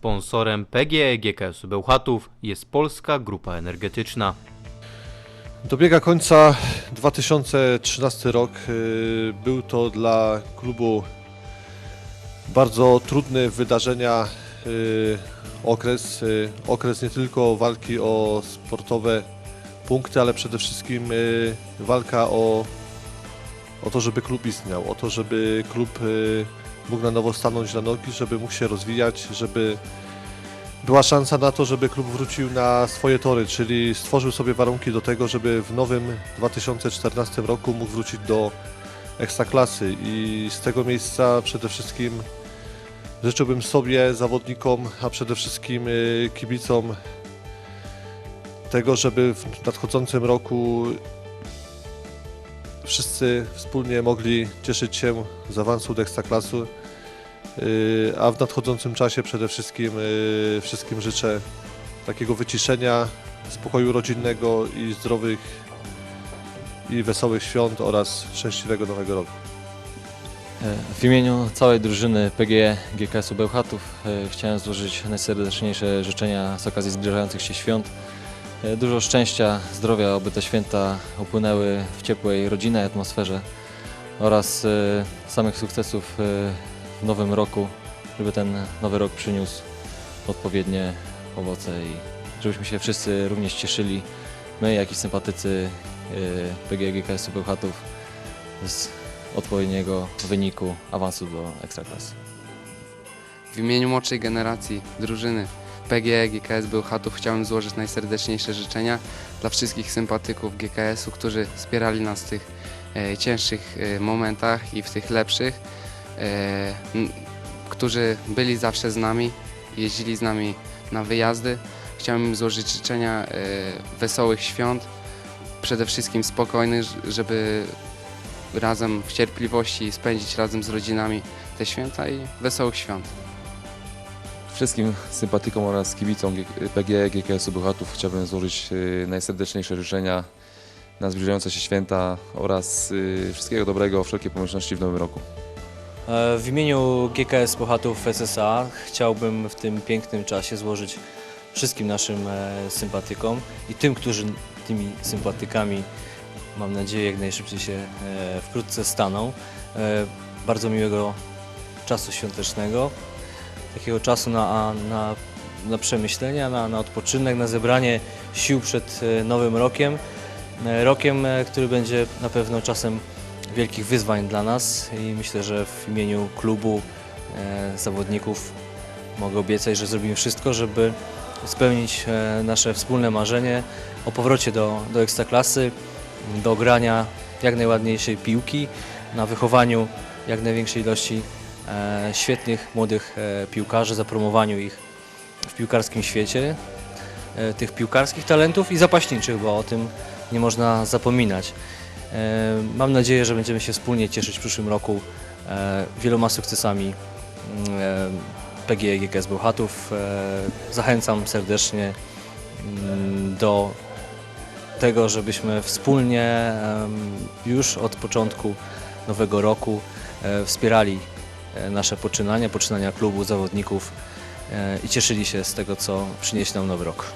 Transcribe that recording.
Sponsorem PGE GKS Bełchatów jest Polska Grupa Energetyczna. Dobiega końca 2013 rok. Y, Był to dla klubu bardzo trudny wydarzenia y, okres. y, Okres nie tylko walki o sportowe punkty, ale przede wszystkim walka o, o to, żeby klub istniał, o to, żeby klub mógł na nowo stanąć na nogi, żeby mógł się rozwijać, żeby była szansa na to, żeby klub wrócił na swoje tory, czyli stworzył sobie warunki do tego, żeby w nowym 2014 roku mógł wrócić do ekstraklasy i z tego miejsca przede wszystkim życzyłbym sobie, zawodnikom, a przede wszystkim y, kibicom tego, żeby w nadchodzącym roku wszyscy wspólnie mogli cieszyć się z awansu do ekstraklasy. Yy, A w nadchodzącym czasie przede wszystkim yy, wszystkim życzę takiego wyciszenia, spokoju rodzinnego i zdrowych i wesołych świąt oraz szczęśliwego nowego roku. E, W imieniu całej drużyny PGE GKS-u Bełchatów e, chciałem złożyć najserdeczniejsze życzenia z okazji zbliżających się świąt. E, Dużo szczęścia, zdrowia, aby te święta upłynęły w ciepłej, rodzinnej atmosferze oraz samych sukcesów w nowym roku, żeby ten nowy rok przyniósł odpowiednie owoce i żebyśmy się wszyscy również cieszyli, my jak i sympatycy e, PGE GKS-u Bełchatów z odpowiedniego wyniku awansu do Ekstraklasy. W imieniu młodszej generacji drużyny PGE GKS Bełchatów chciałem złożyć najserdeczniejsze życzenia dla wszystkich sympatyków GKS-u, którzy wspierali nas w tych e, cięższych e, momentach i w tych lepszych, e, którzy byli zawsze z nami, jeździli z nami na wyjazdy. Chciałem im złożyć życzenia e, wesołych świąt, przede wszystkim spokojnych, żeby razem w cierpliwości spędzić razem z rodzinami te święta i wesołych świąt. Wszystkim sympatykom oraz kibicom PGE GKS-u Bełchatów chciałbym złożyć y, najserdeczniejsze życzenia na zbliżające się święta oraz wszystkiego dobrego, wszelkie pomyślności w nowym roku. E, W imieniu GKS Puchatów SSA chciałbym w tym pięknym czasie złożyć wszystkim naszym e, sympatykom i tym, którzy tymi sympatykami, mam nadzieję, jak najszybciej się e, wkrótce staną, bardzo miłego czasu świątecznego, takiego czasu na, na, na przemyślenia, na, na odpoczynek, na zebranie sił przed nowym rokiem. Rokiem, który będzie na pewno czasem wielkich wyzwań dla nas i myślę, że w imieniu klubu e, zawodników mogę obiecać, że zrobimy wszystko, żeby spełnić e, nasze wspólne marzenie o powrocie do, do Ekstraklasy, do grania jak najładniejszej piłki, na wychowaniu jak największej ilości e, świetnych młodych piłkarzy, zapromowaniu ich w piłkarskim świecie, tych piłkarskich talentów i zapaśniczych, bo o tym nie można zapominać. E, Mam nadzieję, że będziemy się wspólnie cieszyć w przyszłym roku e, wieloma sukcesami mm, e, PGE GKS Bełchatów. Zachęcam serdecznie mm, do tego, żebyśmy wspólnie już od początku nowego roku wspierali nasze poczynania, poczynania klubu, zawodników i cieszyli się z tego, co przyniesie nam nowy rok.